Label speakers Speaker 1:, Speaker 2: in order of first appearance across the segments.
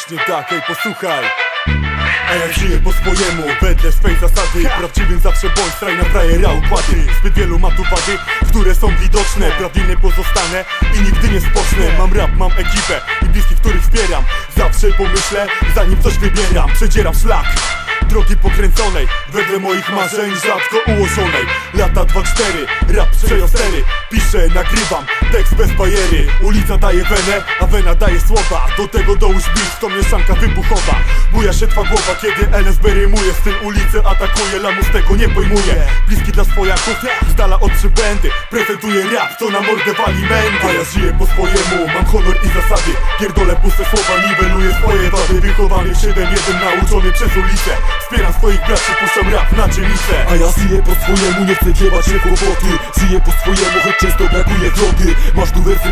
Speaker 1: właśnie tak, ej posłuchaj. A ja żyję po swojemu, wedle swej zasady. Prawdziwym zawsze bądź, straj na frajera układy. Zbyt wielu ma tu wady, które są widoczne. Prawdziwnie pozostanę i nigdy nie spocznę. Mam rap, mam ekipę i bliskich, których wspieram. Zawsze pomyślę, zanim coś wybieram. Przedzieram szlak Drogi pokręconej, wedle moich marzeń rzadko ułożonej. Lata 2-4, rap przejostery Piszę, nagrywam, tekst bez bajery. Ulica daje wenę, a wena daje słowa. Do tego dołóż beat, to mieszanka wybuchowa. Buja się twa głowa, kiedy LSB rymuje. Styl ulicy atakuje, lamus tego nie pojmuje. Bliski dla swojaków, z dala od przybędy Prezentuję rap, to na mordę wali mędy. A ja żyję po swojemu, mam honor i zasady. Pierdolę puste słowa, niweluję swoje wady. Wychowany w 7-1, nauczony przez ulicę. Wspieram swoich braci, puszczam rap na dzielnicę
Speaker 2: A ja żyję po swojemu, nie chcę wiewać się kłopoty. Żyję po swojemu, choć często brakuje wody Masz tu wersy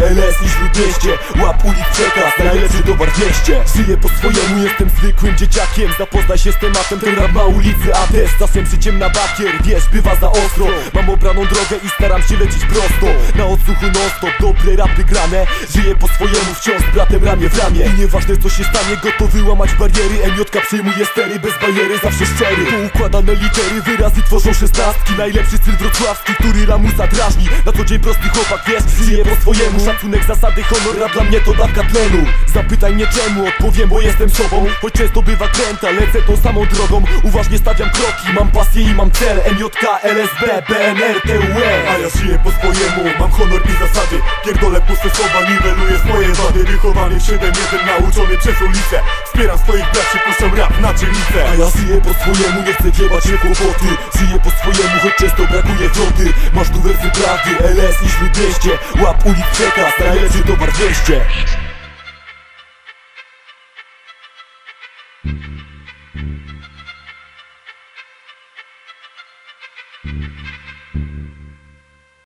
Speaker 2: LS i śródmieście Łap ulic przekaz, najlepszy towar 200 Żyję po swojemu, jestem zwykłym dzieciakiem. Zapoznaj się z tematem, ten rap na ulicy A też czasem życiem na bakier, wiesz, bywa za ostro. Mam obraną drogę i staram się lecieć prosto. Na odsłuchu non stop, dobre rapy grane. Żyję po swojemu, wciąż z bratem ramię w ramię. I nieważne co się stanie, gotowy łamać bariery. MJK przyjmuje stery, bez bajery, zawsze szczery. Poukładane litery, wyrazy tworzą szesnastki. Najlepszy styl wrocławski, który lamusa drażni Na co dzień prosty chłopak, wiesz, żyje po swojemu Szacunek, zasady, honor, rap dla mnie to dawka tlenu Zapytaj mnie czemu, odpowiem, bo jestem sobą. Choć często bywa kręta, lecę tą samą drogą. Uważnie stawiam kroki, mam pasję i mam cel. MJK, LSB, BNR, TUE
Speaker 1: A ja żyję po swojemu, mam honor i zasady. Pierdolę puste słowa, niweluję swoje wady. Wychowany w 7-1, nauczony przez ulicę. Wspieram swoich braci, puszczam rap na dzielnicę.
Speaker 2: A ja żyję po swojemu, nie chcę wiewać się kłopoty. Żyję po swojemu, choć często brakuje wody Masz tu wersy prawdy, LS i śródmieście Łap ulic przekaz, najlepszy towar 200.